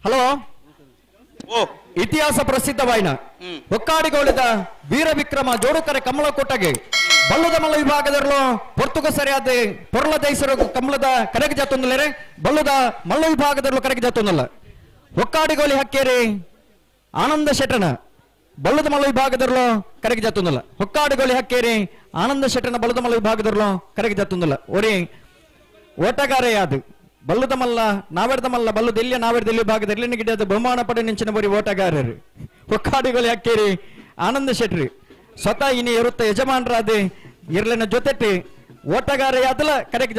Hello? ಓ. ಇತಿಹಾಸ ಪ್ರಸಿದ್ಧ ವಾಯ್ನ ಒಕ್ಕಾಡಿಗೋಳಿದ ವೀರ ವಿಕ್ರಮ ಜೋಡುಕರೆ ಕಮಲ ಕೊಟ್ಟಗೆ ಬಲ್ಲದ ಮಲ್ಲ ವಿಭಾಗದಲ್ಲೂ ಪೊರ್ತುಗ ಸರಿಯಾದ ಪೊರ್ಲ ದೈಸರು ಕಮಲದ ಕರೆಗೆ ಜಾತೊಂದಲೇ ಬಲ್ಲದ ಮಲ್ಲ ವಿಭಾಗದಲ್ಲೂ ಕರೆಗೆ ಜಾತೊಂದಲ್ಲ ಒಕ್ಕಾಡಿಗೋಳಿ ಹಕ್ಕೇರಿ ಆನಂದ ಶೆಟ್ಟನ ಬಲ್ಲದ ಮಲ್ಲ ವಿಭಾಗದಲ್ಲೂ ಕರೆಗೆ ಜಾತೊಂದಲ್ಲ ಹೊಕ್ಕಾಡಿಗೋಳಿ ಹಕ್ಕೇರಿ ಆನಂದ ಶೆಟ್ಟನ ಬಲ್ಲದ ಮಲ್ಲ ವಿಭಾಗದಲ್ಲೂ ಕರೆಗೆ ಜಾತೊಂದಲ್ಲ ಒರಿ ಓಟಗಾರ ಯಾದು ಬಲ್ಲುದ ಮಲ್ಲ ನಾವೆಡ್ದ ಮಲ್ಲ ಬಲ್ಲುದ ಇಲ್ಲಿಯ ನಾವೆಡ್ದ ಇಲ್ಲಿ ಭಾಗದ ಇಲ್ಲಿನ ಗಿಡದ ಬಹುಮಾನ ಪಡೆ ನಿಂಚಿನ ಬರೀ ಓಟಗಾರರು. ಒಕ್ಕಾಡಿಗಳು ಯಾಕೇರಿ? ಆನಂದ ಶೆಟ್ರಿ. ಸ್ವತಃ ಇನಿ ಇರುತ್ತ ಯಜಮಾನರಾದೆ ಇರ್ಲಿನ ಜೊತೆಟಿ ಓಟಗಾರ ಯಾದಲ ಕರೆಗೆ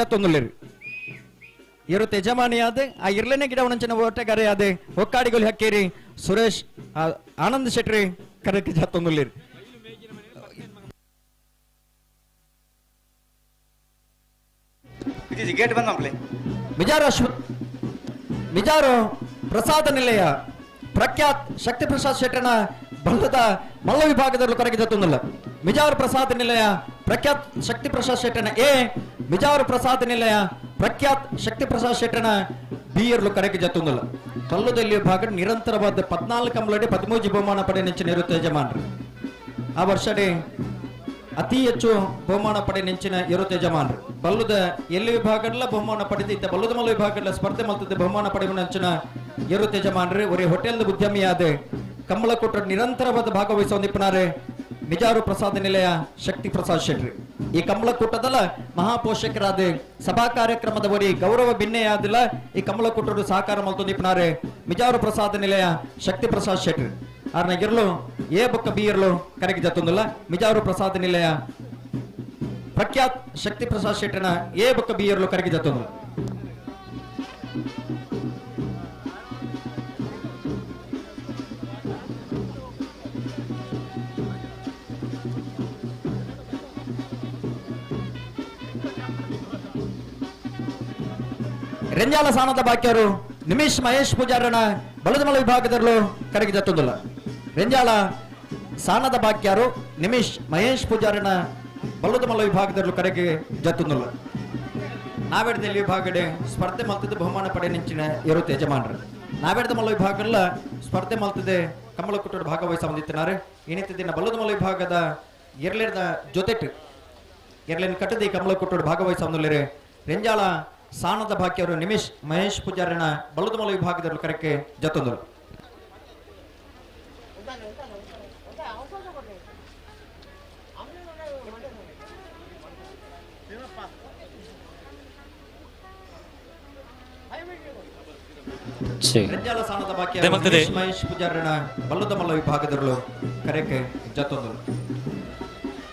ಇರುತ್ತ ಯಜಮಾನಿ ಆದೆ ಆ ಇರ್ಲಿನ ಗಿಡ ಒಂಚಿನ ಓಟಗಾರ ಯಾದೆ ಒಕ್ಕಾಡಿಗಳು ಹಾಕೇರಿ ಸುರೇಶ್ ಆನಂದ ಶೆಟ್ರಿ ಕರೆಕ್ಟ್ ಜತ್ತೊಂದುಲ್ಲೇರಿ. ಗೇಟ್ ಬಂದ ಮಕ್ಳಿ ಮಿಜಾರು ಅಶ್ವ ಮಿಜಾರು ಪ್ರಸಾದ ನಿಲಯ. ಪ್ರಖ್ಯಾತ್ ಶಕ್ತಿ ಪ್ರಸಾದ್ ಶೆಟ್ಟನ ಬಂಧದ ಮಲ್ಲ ವಿಭಾಗದಲ್ಲೂ ಕರಗಿದ ತುಂದಲ್ಲ ಮಿಜಾರು ಪ್ರಸಾದ ನಿಲಯ, ಪ್ರಖ್ಯಾತ್ ಶಕ್ತಿ ಪ್ರಸಾದ್ ಶೆಟ್ಟನ ಎ, ಮಿಜಾರು ಪ್ರಸಾದ ನಿಲಯ, ಪ್ರಖ್ಯಾತ್ ಶಕ್ತಿ ಪ್ರಸಾದ್ ಶೆಟ್ಟನ ಬಿ ಇರ್ಲು ಕರಗಿದ ತುಂದಲ್ಲ ಕಲ್ಲುದಲ್ಲಿ ಭಾಗ ನಿರಂತರವಾದ ಪದ್ನಾಲ್ಕು ಅಂಬಲಡಿ ಪದ್ಮೂಜಿ ಬಹುಮಾನ ಪಡೆ ನಿಂಚ ಇರುತ್ತೆ ಯಜಮಾನರು. ಆ ವರ್ಷಡೆ ಅತಿ ಹೆಚ್ಚು ಬಹುಮಾನ ಪಡೆ ನೆಂಚಿನ ಇರುತ್ತೆ ತೇಜಮಾನ್ ಬಲ್ಲುದ ಎಲ್ಲಿ ವಿಭಾಗಡ್ಲ ಬಹುಮಾನ ಪಡೆದಿದ್ದ? ಬಲ್ಲುದ ಮಲ್ಲ ವಿಭಾಗಡ್ಲ ಸ್ಪರ್ಧೆ ಮಲ್ತದ ಬಹುಮಾನ ಪಡೆಯುವ ನೆಂಚಿನ ಇರುತ್ತೆ ಯಜಮಾನರು ಒರೇ ಹೋಟೆಲ್ದ ಉದ್ಯಮಿಯಾದ ಕಮ್ಮಳ ಕೊಟ್ಟ ನಿರಂತರವಾದ ಭಾಗವಹಿಸುವ ನಿಪುಣಾರೆ, ಮಿಜಾರು ಪ್ರಸಾದ ನಿಲಯ ಶಕ್ತಿ ಪ್ರಸಾದ್ ಶೆಟ್ರಿ. ಈ ಕಮಲ ಕೂಟದಲ್ಲ ಮಹಾಪೋಷಕರಾದ ಸಭಾ ಕಾರ್ಯಕ್ರಮದ ವರಿ ಗೌರವ ಭಿನ್ನೆಯಾದಿಲ್ಲ ಈ ಕಮಲ ಕೂಟರು ಸಹಕಾರ ಮಲ್ತು ನಿಪುಣಾರೆ, ಮಿಜಾರು ಪ್ರಸಾದ ನಿಲಯ ಶಕ್ತಿ ಪ್ರಸಾದ್ ಶೆಟ್ರಿ. ಆರ್ನ ಬೊಕ್ಕ ಬಿ ಇರ್ಲು, ಕರೆಗೆ ಜತ್ತೊಂದಿಲ್ಲ ಮಿಜಾರು ಪ್ರಸಾದ ನಿಲಯ. ಪ್ರಖ್ಯಾತ್ ಶಕ್ತಿ ಪ್ರಸಾದ್ ಶೆಟ್ಟನ ಬೊಕ್ಕ ಬಿ ಇರ್ಲು, ಕರೆಗೆ ಜತ್ತೊಂದಿಲ್ಲ ರೆಂಜಾಲ ಸಾನದ ಬಾಕ್ಯರು, ನಿಮಿಷ್ ಮಹೇಶ್ ಪೂಜಾರನ ಬಲದಮಲ ವಿಭಾಗದಲ್ಲೂ ಕರೆಗೆ ಜತ್ತೊಂದಿಲ್ಲ ರೆಂಜಾಳ ಸಾನದ ಬಾಕ್ಯಾರು ನಿಮಿಷ್ ಮಹೇಶ್ ಪೂಜಾರಿನ ಬಲ್ಲದ ಮಲ್ಲ ವಿಭಾಗದಲ್ಲೂ ಕರೆಗೆ ಜತ್ತೊಂದಿಲ್ಲ ನಾವೇಡದಲ್ಲಿ ವಿಭಾಗಡೆ ಸ್ಪರ್ಧೆ ಮಲ್ತದ ಬಹುಮಾನ ಪಡೆ ನಿಂಚಿನ ಇರುತ್ತೆ ಯಜಮಾನರು. ನಾವೆಡ್ದ ಮಲ್ಲ ವಿಭಾಗಲ್ಲ ಸ್ಪರ್ಧೆ ಮಲ್ತದೆ ಕಮಲ ಕುಟುಂಬ ಭಾಗವಹಿಸ ಹೊಂದಿತ್ತಿನಾರೆ ಏನಿತ್ತ ದಿನ ಬಲ್ಲದ ಮಲ್ಲ ವಿಭಾಗದ ಎರಲೇದ ಜೊತೆಟ್ ಎರಲಿನ ಕಟ್ಟದಿ ಕಮಲ ಕುಟುಂಬ ಭಾಗವಹಿಸ ಹೊಂದಿಲ್ಲರೆ ರೆಂಜಾಳ ಸಾಣದ ಬಾಕಿಯವರು ನಿಮಿಷ್ ಮಹೇಶ್ ಪೂಜಾರಣ ಬಲ್ಲದ ಮಲ್ಲ ವಿಭಾಗದಲ್ಲೂ ಕರೆಕ್ಕೆ ಜತ್ತೊಂದರು ನಿಮಿಷ್ ಮಹೇಶ್ ಪೂಜಾರನ ಬಲ್ಲದ ಮಲ್ಲ ವಿಭಾಗದಲ್ಲೂ ಕರೆಕ್ಕೆ ಜತ್ತೊಂದು.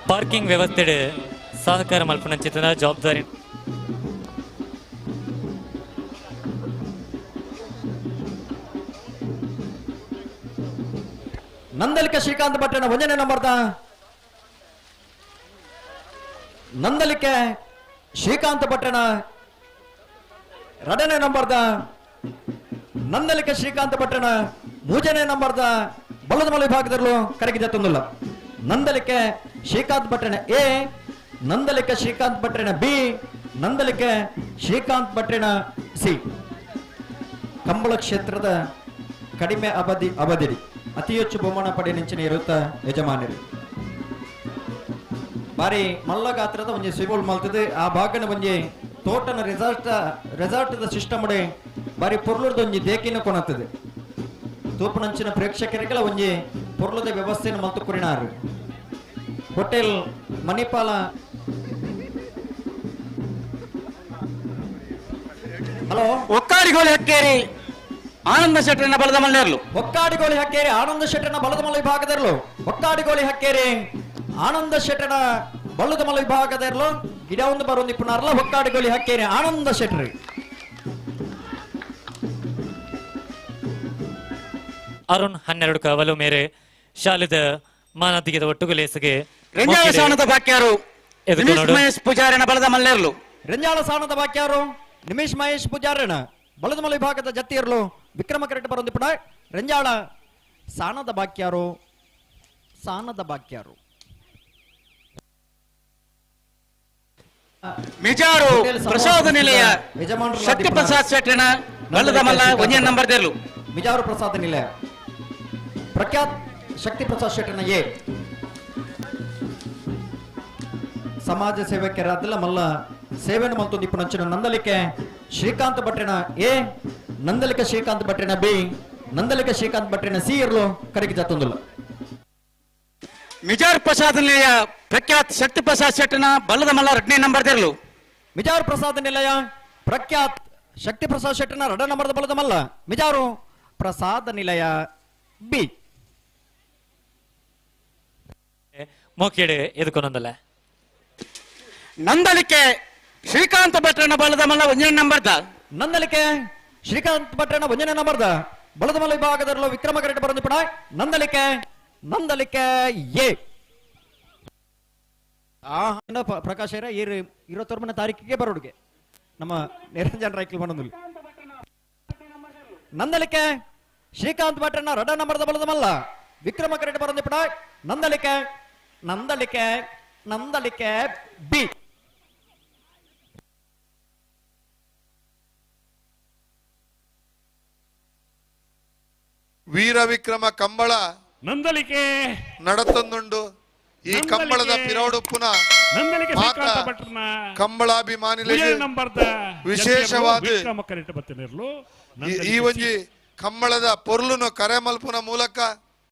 ಪಾರ್ಕಿಂಗ್ ವ್ಯವಸ್ಥೆಡೆ ಸಹಕಾರ ಮಲ್ಪನ ಚಿತ್ರದ ಜವಾಬ್ದಾರಿ. ನಂದಲಿಕ ಶ್ರೀಕಾಂತ್ ಭಟ್ಟನ ಒಂದನೇ ನಂಬರ್ದ. ನಂದಲಿಕೆ ಶ್ರೀಕಾಂತ್ ಪಟ್ಟಣ. ಎರಡನೇ ನಂಬರ್ದ ನಂದಲಿಕೆ ಶ್ರೀಕಾಂತ ಪಟ್ಟಣ. ಮೂಜನೇ ನಂಬರ್ದ ಬಲದ ಮಲ ವಿಭಾಗದಲ್ಲೂ ಕರೆಗೆ ತಂದಿಲ್ಲ. ನಂದಲಿಕೆ ಶ್ರೀಕಾಂತ್ ಭಟ್ಟನ ಎ, ನಂದಲಿಕೆ ಶ್ರೀಕಾಂತ್ ಭಟ್ಟನ ಬಿ, ನಂದಲಿಕೆ ಶ್ರೀಕಾಂತ್ ಭಟ್ಟನ ಸಿ. ಕಂಬಳ ಕ್ಷೇತ್ರದ ಕಡಿಮೆ ಅವಧಿ ಅವಧಿರಿ ಅತಿ ಹೆಚ್ಚು ಬಹುಮಾನ ಪಡೆ ನಿಂಚಿನ ಇರುತ್ತ ಯಜಮಾನರು. ಬಾರಿ ಮಲ್ಲ ಗಾತ್ರದ ಒಂಜಿ ಸಿಗೋಲ್ ಮಲ್ತದೆ. ಆ ಭಾಗನ ಒಂಜಿ ತೋಟನ ರೆಸಾರ್ಟ್ ರೆಸಾರ್ಟ್ ಸಿಸ್ಟಮ್ ಅಡೆ ಬಾರಿ ಪೊರ್ಲದ ಒಂಜಿ ದೇಕಿನ ಕೊನತದೆ ತೂಪನಂಚಿನ ಪ್ರೇಕ್ಷಕರಿಗೆಲ್ಲ ಒಂಜಿ ಪೊರ್ಲದ ವ್ಯವಸ್ಥೆಯನ್ನು ಮಲ್ತು ಕುರಿನಾರು ಹೋಟೆಲ್ ಮಣಿಪಾಲ ಹಲೋ? ಒಕ್ಕಾಡಿಗೋಳಿ ಹಕ್ಕೇರಿ ಆನಂದ ಶೆಟ್ಟರಿನ ಬಲದ ಮಲ್ಲೇರ್ಲು ಒಕ್ಕಾಡಿಗೋಳಿ ಹಕ್ಕೇರಿ ಆನಂದ ಶೆಟ್ಟನ ಬಲದ ಮಲ್ಲ ವಿಭಾಗದರ್ಲು ಒಕ್ಕಾಡಿಗೋಳಿ ಹಕ್ಕೇರಿ. ಆನಂದ ಶೆಟ್ಟರ ಬಲ್ಲದ ವಿಭಾಗದ ಇರಲು ಗಿಡ ಒಂದು ಬರೋದು ಪುನರ್ಲ ಒಕ್ಕಾಡಿಗೋಳಿ ಹಕ್ಕೇರಿ ಆನಂದ ಶೆಟ್ಟರಿ. ಅರುಣ್ ಹನ್ನೆರಡು ಕವಲು ಮೇರೆ ಶಾಲೆದ ಮಾನದಿಗೆದ ಒಟ್ಟುಗುಲೇಸಿಗೆ ರಂಜಾಳ ಸಾಣದ ಬಾಕ್ಯಾರು ನಿಮಿಷ್. ಮಹೇಶ್ ಪೂಜಾರಿನ ಬಲದ ಮಲ್ಲೇರ್ಲು. ರಂಜಾಳ ಸಾಣದ ಬಾಕ್ಯಾರು ನಿಮಿಷ್ ಮಹೇಶ್ ಪೂಜಾರನ ಬಲದ ಮಲ ವಿಭಾಗದ ಜತ್ತಿಯರ್ಲು ವಿಕ್ರಮ ಕರೆಟ್ ಬರೋದು ಪುಣ ರೆಂಜಾಳ ಸಾಣದ ಬಾಕ್ಯಾರು ಸಾಣದ ಬಾಕ್ಯಾರು ಮಿಜಾರು ಪ್ರಸಾದ ನಿಲಯ ಶಕ್ತಿ ಪ್ರಸಾದ್ ಶೆಟ್ಟರಿನ ಬಲದ ಮಲ್ಲ ಒಂದೇ ನಂಬರ್ ದೇರ್ಲು. ಮಿಜಾರು ಪ್ರಸಾದ ನಿಲಯ. ಪ್ರಖ್ಯಾತ್ ಶಕ್ತಿ ಪ್ರಸಾದ್ ಶೆಟ್ಟನ ಎ. ಸಮಾಜ ಸೇವಕರಾದಿಲ್ಲ ಮಲ್ಲ ಸೇವೆನ ಮಲ್ತು ನಿಪುಣಂಚಿನ ನಂದಲಿಕೆ ಶ್ರೀಕಾಂತ್ ಭಟ್ರಿನ ಎ. ನಂದಲಿಕೆ ಶ್ರೀಕಾಂತ್ ಭಟ್ರಿನ ಬಿ. ನಂದಲಿಕೆ ಶ್ರೀಕಾಂತ್ ಭಟ್ರಿನ ಸಿ ಇರ್ಲು ಕರೆಗೆ ಜತ್ತೊಂದಿಲ್ಲ ಮಿಜಾರ್ ಪ್ರಸಾದ್ ನಿಲಯ ಪ್ರಖ್ಯಾತ ಶಕ್ತಿ ಪ್ರಸಾದ್ ಶೆಟ್ಟನ ಬಲ್ಲದ ಮಲ್ಲ ಎರಡನೇ ನಂಬರ್ ತೆರಲು. ಮಿಜಾರು ಪ್ರಸಾದ ನಿಲಯ ಪ್ರಖ್ಯಾತ್ ಶಕ್ತಿ ಪ್ರಸಾದ್ ಶೆಟ್ಟನ ರಡ ನಂಬರ್ದ ಬಲದ ಮಲ್ಲ ಮಿಜಾರು ಪ್ರಸಾದ ನಿಲಯ ಬಿ. ಮೋಕಿಯಡೆ ಎದುಕೊಂದಲ್ಲ ನಂದಲಿಕೆ ಶ್ರೀಕಾಂತ ಭಟ್ರನ ಬಲದ ಮಲ್ಲ ಒಂದನೇ ನಂಬರ್ದ. ನಂದಲಿಕೆ ಶ್ರೀಕಾಂತ್ ಭಟ್ರನ ಒಂದನೇ ನಂಬರ್ದ. ಬಲದ ಮಲ್ಲ ವಿಭಾಗದಲ್ಲೂ ವಿಕ್ರಮ ಬರೋದು ಪಡ ನಂದಲಿಕೆ ನಂದಲಿಕೆ ಎ. ಆ ಪ್ರಕಾಶ್ ಏರ ಇರ್ ಇರುವತ್ತೊಂಬನೇ ತಾರೀಕಿಗೆ ಬರೋಡಿಗೆ ನಮ್ಮ ನಿರಂಜನ್ ರೈಕಲ್ ಬಂದಿಲ್ಲ ನಂದಲಿಕೆ ಶ್ರೀಕಾಂತ್ ಭಟ್ರನ ರಡ ನಂಬರ್ದ ಬಲದಮಲ್ಲ ವಿಕ್ರಮ ಕರೆಟ್ ಬರೋದು ಪಡ ನಂದಲಿಕೆ ನಂದಲಿಕೆ ನಂದಲಿಕೆ ಬಿ. ವೀರ ವಿಕ್ರಮ ಕಂಬಳ ನಂದಲಿಕೆ. ನಡತೊಂದುಂಡು. ಈ ಕಂಬಳದ ಪಿರೌಡುಪ್ಪುನ ನಂದಲಿಕೆ ಮಾತ. ಕಂಬಳಾಭಿಮಾನಿಗಳಿಗೆ ವಿಶೇಷವಾದ ಈ ಒಂಜಿ ಕಂಬಳದ ಪೊರ್ಲುನು ಕರೆ ಮಲ್ಪುನ ಮೂಲಕ